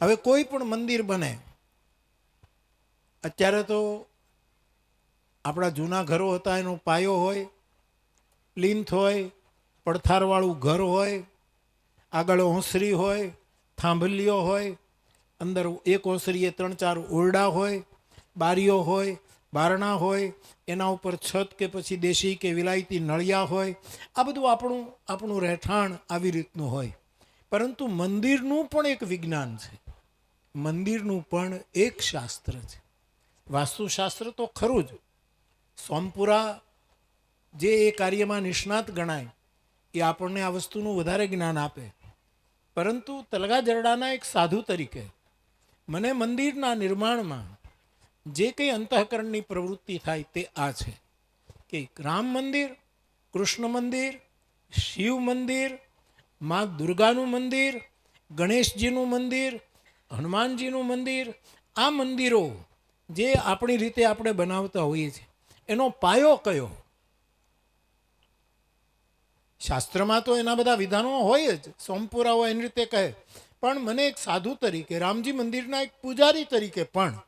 હવે કોઈ પણ મંદિર બને, અત્યારે તો આપણા જૂના ઘરો હતા, એનો પાયો હોય પ્લિન્થ હોય, પડથારવાળું ઘર હોય, આગળ ઓસરી હોય, થાંભલીઓ હોય, અંદર એક ઓસરીએ ત્રણ ચાર ઓરડા હોય, બારીઓ હોય, બારણા હોય, એના ઉપર છત કે પછી દેશી કે વિલાયતી નળિયા હોય, આ બધું આપણું આપણું રહેઠાણ આવી રીતનું હોય. પરંતુ મંદિરનું પણ એક વિજ્ઞાન છે. મંદિરનું પણ એક શાસ્ત્ર છે. વાસ્તુશાસ્ત્ર તો ખરું જ. સોમપુરા જે એ કાર્યમાં નિષ્ણાત ગણાય, એ આપણને આ વસ્તુનું વધારે જ્ઞાન આપે. પરંતુ તલગા જરડાના એક સાધુ તરીકે મને મંદિરના નિર્માણમાં જે કંઈ અંતઃકરણની પ્રવૃત્તિ થાય તે આ છે કે રામ મંદિર, કૃષ્ણ મંદિર, શિવ મંદિર, મા દુર્ગાનું મંદિર, ગણેશજીનું મંદિર હનુમાનજીનું મંદિર, આ મંદિરો જે આપણી રીતે આપણે બનાવતા હોઈએ છીએ, એનો પાયો કયો? શાસ્ત્રમાં તો એના બધા વિધાનો હોય જ, સોમપુરાઓ એની રીતે કહે. પણ મને એક સાધુ તરીકે, રામજી મંદિરના એક પૂજારી તરીકે પણ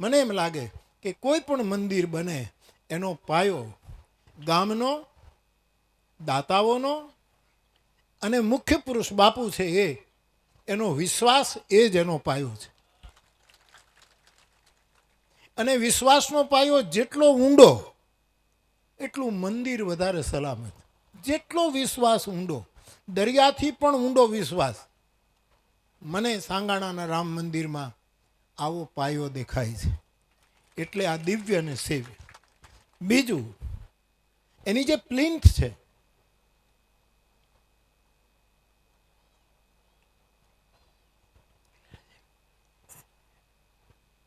મને એમ લાગે કે કોઈ પણ મંદિર બને, એનો પાયો ગામનો, દાતાઓનો અને મુખ્ય પુરુષ બાપુ છે એ એનો વિશ્વાસ એ જ એનો પાયો છે. અને વિશ્વાસનો પાયો જેટલો ઊંડો, એટલું મંદિર વધારે સલામત. જેટલો વિશ્વાસ ઊંડો, દરિયાથી પણ ઊંડો વિશ્વાસ. મને સાંગાણાના રામ મંદિરમાં આવો પાયો દેખાય છે. એટલે આ દિવ્ય અને સેવ્ય બીજું, એની જે પ્લિન્થ છે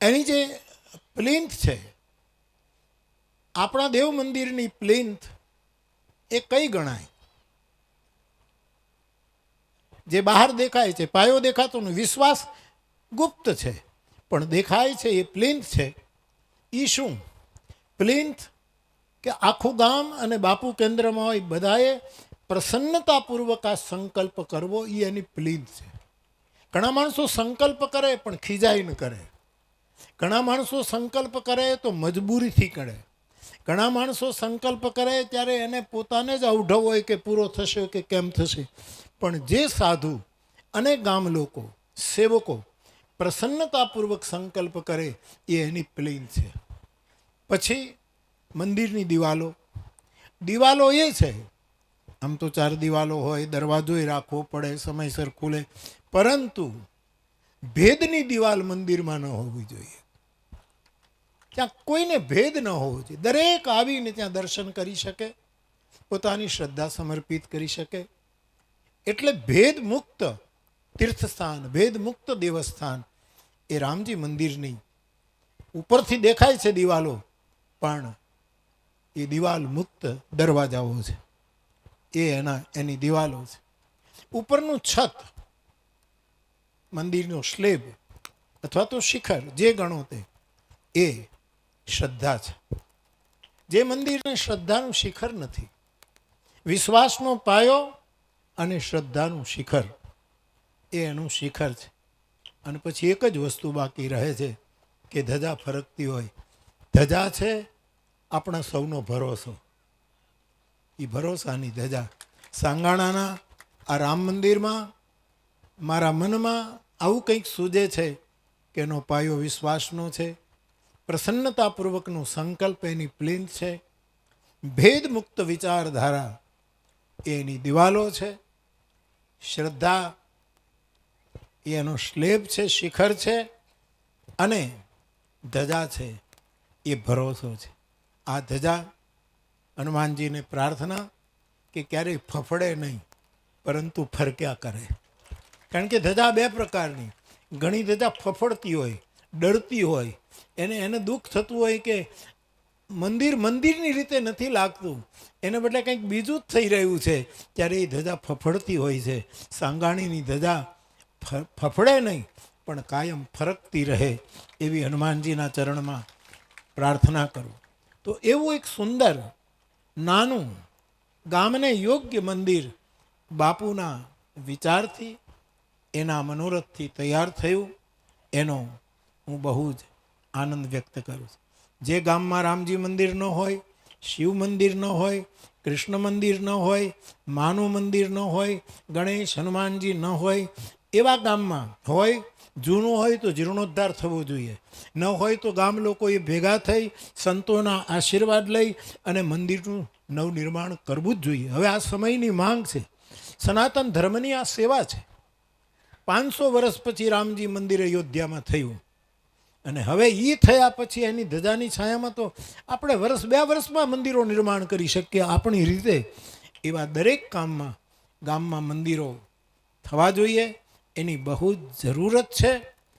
એની જે પ્લિન્થ છે, આપણા દેવ મંદિરની પ્લિન્થ એ કઈ ગણાય? જે બહાર દેખાય છે, પાયો દેખાતો નો વિશ્વાસ ગુપ્ત છે, પણ દેખાય છે એ પ્લિન્થ છે. એ શું? પ્લિન્થ કે આખું ગામ અને બાપુ કેન્દ્રમાં હોય, બધાએ પ્રસન્નતાપૂર્વક આ સંકલ્પ કરવો એ એની પ્લિન્થ છે. ઘણા માણસો સંકલ્પ કરે, પણ ખીજાઈ ન કરે. ઘણા માણસો સંકલ્પ કરે તો મજબૂરીથી કરે. ઘણા માણસો સંકલ્પ કરે ત્યારે એને પોતાને જ અવઢવ હોય કે પૂરો થશે કે કેમ થશે. પણ જે સાધુ અને ગામ લોકો, સેવકો પ્રસન્નતાપૂર્વક સંકલ્પ કરે એ એની પ્લેન છે. પછી મંદિરની દિવાલો. દિવાલો એ છે, આમ તો ચાર દિવાલો હોય દરવાજોય રાખવો પડે, સમયસર ખુલે, પરંતુ ભેદની દિવાલ મંદિરમાં ન હોવી જોઈએ. ત્યાં કોઈને ભેદ ન હોવો જોઈએ. દરેક આવીને ત્યાં દર્શન કરી શકે, પોતાની શ્રદ્ધા સમર્પિત કરી શકે. એટલે ભેદ મુક્ત તીર્થસ્થાન, ભેદ મુક્ત દેવસ્થાન એ રામજી મંદિરની ઉપરથી દેખાય છે દિવાલો, પણ એ દિવાલ મુક્ત દરવાજાઓ છે. એ એના, એની દિવાલો છે. ઉપરનું છત મંદિરનો સ્લેબ અથવા તો શિખર, જે ગણો તે, એ શ્રદ્ધા છે. જે મંદિરને શ્રદ્ધાનું શિખર નથી, વિશ્વાસનો પાયો અને શ્રદ્ધાનું શિખર, એ એનું શિખર છે. અને પછી એક જ વસ્તુ બાકી રહે છે કે ધજા ફરકતી હોય. ધજા છે આપણા સૌનો ભરોસો. એ ભરોસાની ધજા. સાંગાણાના, આ રામ મંદિરમાં, મારા મનમાં આવું કંઈક સૂજે છે કે એનો પાયો વિશ્વાસનો છે? પ્રસન્નતાપૂર્વકનો સંકલ્પ એની પ્લિન્થ છે? ભેદમુક્ત વિચારધારા એની દિવાલો છે? શ્રદ્ધા એનો સ્લેબ છે, શિખર છે? અને ધજા છે, એ ભરોસો છે. આ ધજા હનુમાનજીને પ્રાર્થના કે ક્યારેય ફફડે નહીં, પરંતુ ફરક્યા કરે. કારણ કે ધજા બે પ્રકારની. ઘણી ધજા ફફડતી હોય, ડરતી હોય, એને એને દુઃખ થતું હોય કે મંદિર મંદિરની રીતે નથી લાગતું. એને બદલે કંઈક બીજું જ થઈ રહ્યું છે, ત્યારે એ ધજા ફફડતી હોય છે. સાંગાણીની ધજા ફફડે નહીં, પણ કાયમ ફરકતી રહે એવી હનુમાનજીના ચરણમાં પ્રાર્થના કરું. તો એવું એક સુંદર, નાનું, ગામને યોગ્ય મંદિર બાપુના વિચારથી એના મનોરથથી તૈયાર થયું, એનો હું બહુ જ આનંદ વ્યક્ત કરું છું. જે ગામમાં રામજી મંદિર ન હોય, શિવ મંદિર ન હોય, કૃષ્ણ મંદિર ન હોય માનું મંદિર ન હોય, ગણેશ હનુમાનજી ન હોય, એવા ગામમાં હોય, જૂનું હોય તો જીર્ણોદ્ધાર થવો જોઈએ. ન હોય તો ગામ લોકોએ ભેગા થઈ સંતોના આશીર્વાદ લઈ અને મંદિરનું નવનિર્માણ કરવું જ જોઈએ. હવે આ સમયની માંગ છે. સનાતન ધર્મની આ સેવા છે. પાંચસો વર્ષ પછી રામજી મંદિર અયોધ્યામાં થયું. અને હવે એ થયા પછી એની ધજાની છાયામાં તો આપણે વર્ષ, બે વર્ષમાં મંદિરો નિર્માણ કરી શકીએ આપણી રીતે. એવા દરેક કામમાં ગામમાં મંદિરો થવા જોઈએ. એની બહુ જ જરૂરત છે.